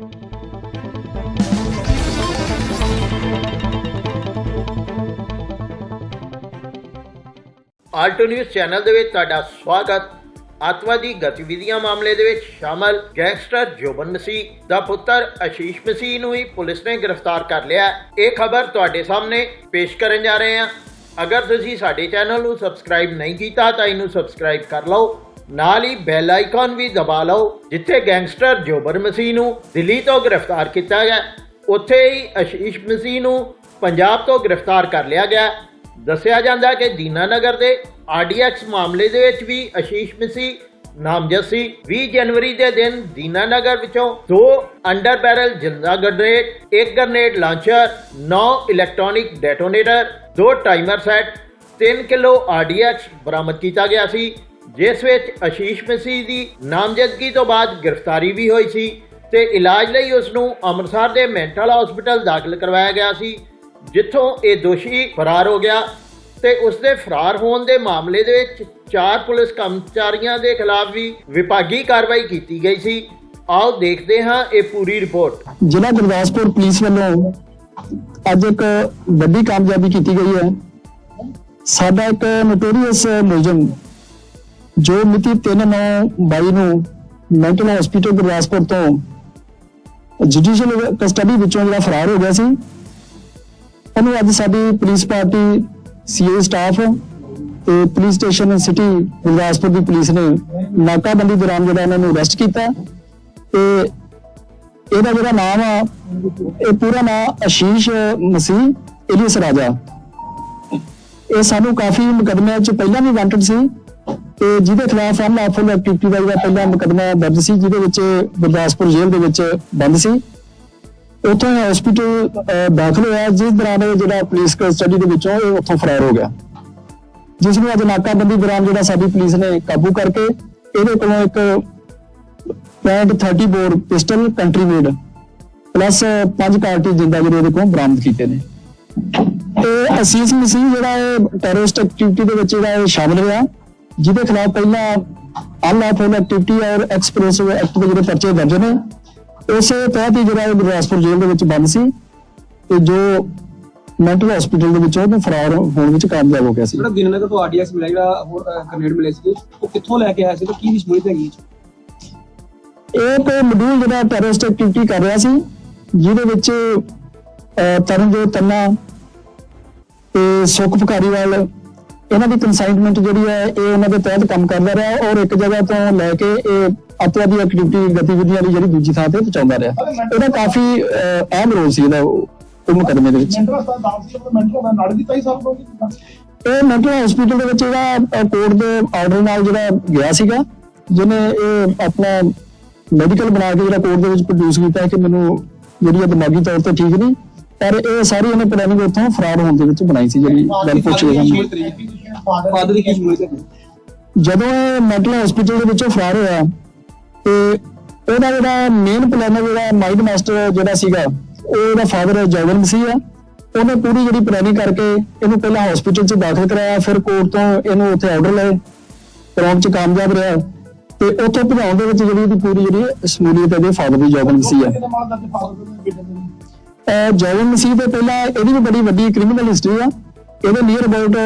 Alto news channel ਦੇ ਵਿੱਚ ਤੁਹਾਡਾ ਸਵਾਗਤ। ਅੱਤਵਾਦੀ ਗਤੀਵਿਧੀਆਂ ਮਾਮਲੇ ਦੇ ਵਿੱਚ ਸ਼ਾਮਲ ਗੈਂਗਸਟਰ ਜੋਬਨ ਮਸੀਹ ਦਾ ਪੁੱਤਰ ਅਸ਼ੀਸ਼ ਮਸੀਹ ਨੂੰ ਹੀ ਪੁਲਿਸ ਨੇ ਗ੍ਰਿਫਤਾਰ ਕਰ ਲਿਆ ਇਹ ਖਬਰ ਤੁਹਾਡੇ ਸਾਹਮਣੇ ਪੇਸ਼ ਕਰਨ ਜਾ ਰਹੇ ਹਾਂ। ਅਗਰ ਤੁਸੀਂ ਸਾਡੇ ਚੈਨਲ ਨੂੰ ਸਬਸਕ੍ਰਾਈਬ ਨਹੀਂ ਕੀਤਾ ਤਾਂ ਇਹਨੂੰ ਸਬਸਕ੍ਰਾਈਬ ਕਰ ਲਓ। ਨਾਲ ਹੀ ਬੈਲ ਆਈਕਨ ਵੀ ਦਬਾ ਲਓ, ਜਿੱਥੇ ਗੈਂਗਸਟਰ ਜੋਬਰ ਮਸੀਹ ਨੂੰ ਦਿੱਲੀ ਤੋਂ ਗ੍ਰਿਫਤਾਰ ਕੀਤਾ ਗਿਆ ਉੱਥੇ ਹੀ ਅਸ਼ੀਸ਼ ਮਸੀਹ ਨੂੰ ਪੰਜਾਬ ਤੋਂ ਗ੍ਰਿਫਤਾਰ ਕਰ ਲਿਆ ਗਿਆ ਦੱਸਿਆ ਜਾਂਦਾ ਕਿ ਦੀਨਾਨਗਰ ਦੇ ਆਰਡੀਐਕਸ ਮਾਮਲੇ ਦੇ ਵਿੱਚ ਵੀ ਅਸ਼ੀਸ਼ ਮਸੀਹ, ਨਾਮਜ਼ਦ ਸੀ। 20 ਜਨਵਰੀ ਦੇ ਦਿਨ ਦੀਨਾਨਗਰ ਵਿੱਚੋਂ ਦੋ ਅੰਡਰ ਬੈਰਲ ਜਿੰਦਾ ਗ੍ਰਨੇਡ, ਇੱਕ ਗ੍ਰਨੇਡ ਲਾਂਚਰ 9 ਇਲੈਕਟ੍ਰੋਨਿਕ ਡੈਟੋਨੇਟਰ ਦੋ ਟਾਈਮਰ ਸੈੱਟ 3 ਕਿਲੋ ਆਰਡੀਐਕਸ ਬਰਾਮਦ ਕੀਤਾ ਗਿਆ ਸੀ। ਜਿਸ ਵਿੱਚ ਆਸ਼ੀਸ਼ ਮਸੀਹ ਦੀ ਨਾਮਜ਼ਦਗੀ ਤੋਂ ਬਾਅਦ ਗ੍ਰਿਫਤਾਰੀ ਵੀ ਹੋਈ ਸੀ ਤੇ ਇਲਾਜ ਲਈ ਉਸ ਨੂੰ ਅੰਮ੍ਰਿਤਸਰ ਦੇ ਮੈਂਟਲ ਹਸਪੀਟਲ ਦਾਖਲ ਕਰਵਾਇਆ ਗਿਆ ਸੀ, ਜਿੱਥੋਂ ਇਹ ਦੋਸ਼ੀ ਫਰਾਰ ਹੋ ਗਿਆ ਤੇ ਉਸ ਦੇ ਫਰਾਰ ਹੋਣ ਦੇ ਮਾਮਲੇ ਦੇ ਵਿੱਚ ਚਾਰ ਪੁਲਿਸ ਕਰਮਚਾਰੀਆਂ ਦੇ ਖਿਲਾਫ ਵੀ ਵਿਭਾਗੀ ਕਾਰਵਾਈ ਕੀਤੀ ਗਈ ਸੀ। ਆਓ ਦੇਖਦੇ ਹਾਂ ਇਹ ਪੂਰੀ ਰਿਪੋਰਟ। ਜ਼ਿਲ੍ਹਾ ਗੁਰਦਾਸਪੁਰ ਪੁਲਿਸ ਵੱਲੋਂ ਅੱਜ ਇੱਕ ਵੱਡੀ ਕਾਮਯਾਬੀ ਕੀਤੀ ਗਈ ਹੈ। ਸਾਡਾ ਇੱਕ ਨੋਟੋਰੀਅਸ ਮੁਲਜ਼ਮ ਜੋ ਮਿਤੀ 3/9/22 ਨੂੰ ਮੈਂਟਲ ਹਸਪੀਟਲ ਗੁਰਦਾਸਪੁਰ ਤੋਂ ਜੁਡੀਸ਼ੀਅਲ ਕਸਟਡੀ ਵਿੱਚੋਂ ਜਿਹੜਾ ਫਰਾਰ ਹੋ ਗਿਆ ਸੀ, ਉਹਨੂੰ ਅੱਜ ਸਾਡੀ ਪੁਲਿਸ ਪਾਰਟੀ ਸੀਏ ਸਟਾਫ ਤੇ ਪੁਲਿਸ ਸਟੇਸ਼ਨ ਸਿਟੀ ਗੁਰਦਾਸਪੁਰ ਦੀ ਪੁਲਿਸ ਨੇ ਨਾਕਾਬੰਦੀ ਦੌਰਾਨ ਜਿਹੜਾ ਉਹਨਾਂ ਨੂੰ ਅਰੈਸਟ ਕੀਤਾ ਤੇ ਇਹਦਾ ਜਿਹੜਾ ਨਾਮ ਆ, ਇਹ ਪੂਰਾ ਨਾਮ ਅਸ਼ੀਸ਼ ਮਸੀਹ ਇਲੀਸ ਰਾਜਾ। ਇਹ ਸਾਨੂੰ ਕਾਫੀ ਮੁਕਦਮਿਆਂ 'ਚ ਪਹਿਲਾਂ ਵੀ ਵਾਂਟਡ ਸੀ। ਤੇ ਜਿਹਦੇ ਖਿਲਾਫ ਅਨਲੌਫੁਲ ਐਕਟੀਵਿਟੀ ਦਾ ਜਿਹੜਾ ਪਹਿਲਾ ਮੁਕਦਮਾ ਦਰਜ ਸੀ, ਜਿਹਦੇ ਵਿੱਚ ਗੁਰਦਾਸਪੁਰ ਜੇਲ੍ਹ ਦੇ ਵਿੱਚ ਬੰਦ ਸੀ। ਉੱਥੋਂ ਹਸਪੀਟਲ ਦਾਖਲ ਹੋਇਆ, ਜਿਸ ਦੌਰਾਨ ਇਹ ਜਿਹੜਾ ਪੁਲਿਸ ਕਸਟਡੀ ਦੇ ਵਿੱਚੋਂ ਇਹ ਉੱਥੋਂ ਫਰਾਰ ਹੋ ਗਿਆ। ਜਿਸ ਨੂੰ ਅੱਜ ਨਾਕਾਬੰਦੀ ਦੌਰਾਨ ਜਿਹੜਾ ਸਾਡੀ ਪੁਲਿਸ ਨੇ ਕਾਬੂ ਕਰਕੇ, ਇਹਦੇ ਕੋਲੋਂ ਇੱਕ point 30 bore pistol country made plus ਪੰਜ ਕਾਰਟੀ ਜਿੰਦਾ ਜਿਹੜੇ ਇਹਦੇ ਕੋਲੋਂ ਬਰਾਮਦ ਕੀਤੇ ਨੇ। ਇਹ ਅਸੀਸ ਮਸੀਹ ਜਿਹੜਾ ਇਹ ਟੈਰਰਿਸਟ ਐਕਟੀਵਿਟੀ ਦੇ ਵਿੱਚ ਜਿਹੜਾ ਇਹ ਸ਼ਾਮਲ ਹੋਇਆ ਜਿਹਦੇ ਖਿਲਾਫ ਪਹਿਲਾਂ ਅਨਲੌਫੁਲ ਐਕਟੀਵਿਟੀ ਔਰ ਐਕਸਪਲੋਸਿਵ ਐਕਟ ਦੇ ਜਿਹੜੇ ਪਰਚੇ ਦਰਜ ਨੇ ਉਸੇ ਤਹਿਤ ਹੀ ਜਿਹੜਾ ਗੁਰਦਾਸਪੁਰ ਜੇਲ੍ਹ ਦੇ ਵਿੱਚ ਬੰਦ ਸੀ ਤੇ ਜੋ ਮੈਂਟਲ ਹਸਪੀਟਲ ਦੇ ਵਿੱਚ ਉਹਨੂੰ ਫਰਾਰ ਹੋਣ ਵਿੱਚ ਕਾਮਯਾਬ ਹੋ ਗਿਆ ਸੀ। ਜਿਹੜਾ ਦਿਨਨਗਰ ਤੋਂ ਆਰਡੀਐਕਸ ਮਿਲਿਆ ਜਿਹੜਾ ਹੋਰ ਗ੍ਰੇਨੇਡ ਮਿਲੇ ਸੀ ਉਹ ਕਿੱਥੋਂ ਲੈ ਕੇ ਆਇਆ ਸੀ ਤੇ ਕੀ ਰਿਸ਼ਮੂਲੀਅਤ ਹੈਗੀ ਇਹ ਕੋਈ ਮੋਡਿਊਲ ਜਿਹੜਾ ਟੈਰਰਿਸਟ ਐਕਟੀਵਿਟੀ ਕਰ ਰਿਹਾ ਸੀ ਜਿਹਦੇ ਵਿੱਚ ਤਰਨਜੋਤ ਤੰਨਾ ਤੇ ਸੁਖ ਭਕਾਰੀਵਾਲ ਇਹਨਾਂ ਦੀ ਕਨਸਾਈਨਮੈਂਟ ਜਿਹੜੀ ਹੈ ਇਹ ਉਹਨਾਂ ਦੇ ਤਹਿਤ ਕੰਮ ਕਰਦਾ ਰਿਹਾ ਔਰ ਇੱਕ ਜਗ੍ਹਾ ਤੋਂ ਲੈ ਕੇ ਇਹ ਅਤਵਾਦੀ ਐਕਟੀਵਿਟੀ ਗਤੀਵਿਧੀਆਂ ਲਈ ਜਿਹੜੀ ਦੂਜੀ ਥਾਂ ਤੇ ਪਹੁੰਚਾਉਂਦਾ ਰਿਹਾ। ਇਹਦਾ ਕਾਫੀ ਅਹ, ਅਹਿਮ ਰੋਲ ਸੀ ਇਹਦਾ ਉਹ ਮੁਕੱਦਮੇ ਦੇ ਵਿੱਚ। ਇਹ ਮੈਂਟਲ ਹਸਪੀਟਲ ਦੇ ਵਿੱਚ ਜਿਹੜਾ ਕੋਰਟ ਦੇ ਆਰਡਰ ਨਾਲ ਜਿਹੜਾ ਗਿਆ ਸੀਗਾ ਜਿਹਨੇ ਇਹ ਆਪਣਾ ਮੈਡੀਕਲ ਬਣਾ ਕੇ ਜਿਹੜਾ ਕੋਰਟ ਦੇ ਵਿੱਚ ਪ੍ਰੋਡਿਊਸ ਕੀਤਾ ਕਿ ਮੈਨੂੰ ਜਿਹੜੀ ਦਿਮਾਗੀ ਤੌਰ ਤੇ ਠੀਕ ਨਹੀਂ ਪਰ ਇਹ ਸਾਰੀ ਇਹਨੇ ਪਲੈਨਿੰਗ ਉੱਥੋਂ ਫਰਾਰ ਹੋਣ ਦੇ ਵਿੱਚ ਬਣਾਈ ਸੀ ਜਿਹੜੀ ਗੱਲ ਪੁੱਛੀ ਗਈ ਫਾਦਰ ਦੀ ਕੀ ਜਦੋਂ ਇਹ ਮੈਂਟਲ ਹਸਪੀਟਲ ਦੇ ਵਿੱਚੋਂ ਫਰਾਰ ਹੋਇਆ ਤੇ ਉਹਦਾ ਜਿਹੜਾ ਮੇਨ ਪਲਾਨਰ ਜਿਹੜਾ ਮਾਈਂਡ ਮਾਸਟਰ ਜਿਹੜਾ ਸੀਗਾ ਉਹ ਉਹਦਾ ਫਾਦਰ ਜਗਨ ਸੀ ਆ। ਉਹਨੇ ਪੂਰੀ ਜਿਹੜੀ ਪਲੈਨਿੰਗ ਕਰਕੇ ਇਹਨੂੰ ਪਹਿਲਾਂ ਹਸਪੀਟਲ 'ਚ ਦਾਖਲ ਕਰਾਇਆ ਫਿਰ ਕੋਰਟ ਤੋਂ ਇਹਨੂੰ ਉੱਥੇ ਆਰਡਰ ਲਏ ਕਰਾਉਣ 'ਚ ਕਾਮਯਾਬ ਰਿਹਾ ਤੇ ਉੱਥੋਂ ਭਜਾਉਣ ਦੇ ਵਿੱਚ ਜਿਹੜੀ ਇਹਦੀ ਪੂਰੀ ਜਿਹੜੀ ਸਮੂਲੀਅਤ ਇਹਦੇ ਫਾਦਰ ਦੀ ਜਗਨ ਸੀ ਆ। ਜੈਵਨ ਮਸੀਹ ਦੇ ਪਹਿਲਾਂ ਇਹਦੀ ਵੀ ਬੜੀ ਵੱਡੀ ਕ੍ਰਿਮੀਨਲ ਹਿਸਟਰੀ ਆ। ਇਹਦੇ ਨੀਅਰ ਅਬਾਊਟ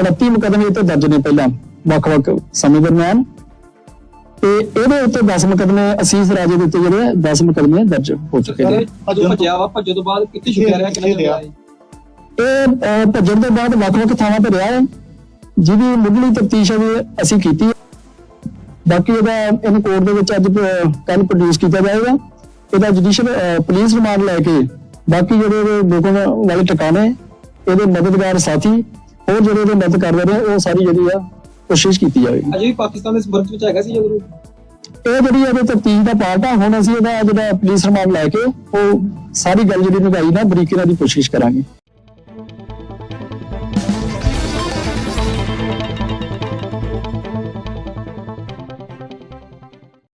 38 ਮੁਕਦਮੇ ਇੱਥੇ ਦਰਜ ਨੇ ਪਹਿਲਾਂ ਵੱਖ-ਵੱਖ ਸਮੇਂ ਦਰਮਿਆਨ। ਤੇ ਇਹਦੇ ਉੱਤੇ 10 ਮੁਕਦਮੇ ਅਸੀਸ ਰਾਜੇ ਦੇ ਉੱਤੇ ਜਿਹੜੇ 10 ਮੁਕਦਮੇ ਦਰਜ ਹੋ ਚੁੱਕੇ ਨੇ। ਅਜੋ ਭੱਜਿਆ ਵਾ ਭੱਜੋ ਤੋਂ ਬਾਅਦ ਕਿੱਥੇ ਛੁਪਿਆ ਰਿਹਾ ਕਿੰਨਾ ਰਿਹਾ ਇਹ? ਭੱਜਣ ਤੋਂ ਬਾਅਦ ਵੱਖ-ਵੱਖ ਥਾਵਾਂ ਤੇ ਰਿਹਾ ਹੈ। ਜਿਹਦੀ ਮੁੱਢਲੀ ਤਫਤੀਸ਼ ਅਸੀਂ ਕੀਤੀ ਹੈ। ਬਾਕੀ ਇਹਦਾ ਇਹਨੂੰ ਕੋਰਟ ਦੇ ਵਿੱਚ ਅੱਜ ਕੱਲ ਪ੍ਰੋਡਿਊਸ ਕੀਤਾ ਜਾਏਗਾ। ਇਹਦਾ ਜੁਡੀਸ਼ੀਅਲ ਪੁਲਿਸ ਰਿਮਾਂਡ ਲੈ ਕੇ ਬਾਕੀ ਜਿਹੜੇ ਇਹਦੇ ਲੋਕਾਂ ਵਾਲੇ ਟਿਕਾਣੇ ਇਹਦੇ ਮਦਦਗਾਰ ਸਾਥੀ ਹੋਰ ਜਿਹੜੇ ਇਹਦੇ ਮਦਦ ਕਰਦੇ ਨੇ ਉਹ ਸਾਰੀ ਜਿਹੜੀ ਆ ਕੋਸ਼ਿਸ਼ ਕੀਤੀ ਜਾਵੇਗੀ। ਅਜੇ ਵੀ ਪਾਕਿਸਤਾਨ ਦੇ ਸੰਪਰਕ ਵਿੱਚ ਹੈਗਾ ਸੀ ਜਦੋਂ ਇਹ ਜਿਹੜੀ ਇਹਦੇ ਤਫਤੀਸ਼ ਦਾ ਪਾਰਟ ਆ ਹੁਣ ਅਸੀਂ ਇਹਦਾ ਜਿਹੜਾ ਪੁਲਿਸ ਰਿਮਾਂਡ ਲੈ ਕੇ ਉਹ ਸਾਰੀ ਗੱਲ ਜਿਹੜੀ ਨਿਭਾਈ ਨਾ ਬਰੀਕੀ ਨਾਲ ਦੀ ਕੋਸ਼ਿਸ਼ ਕਰਾਂਗੇ।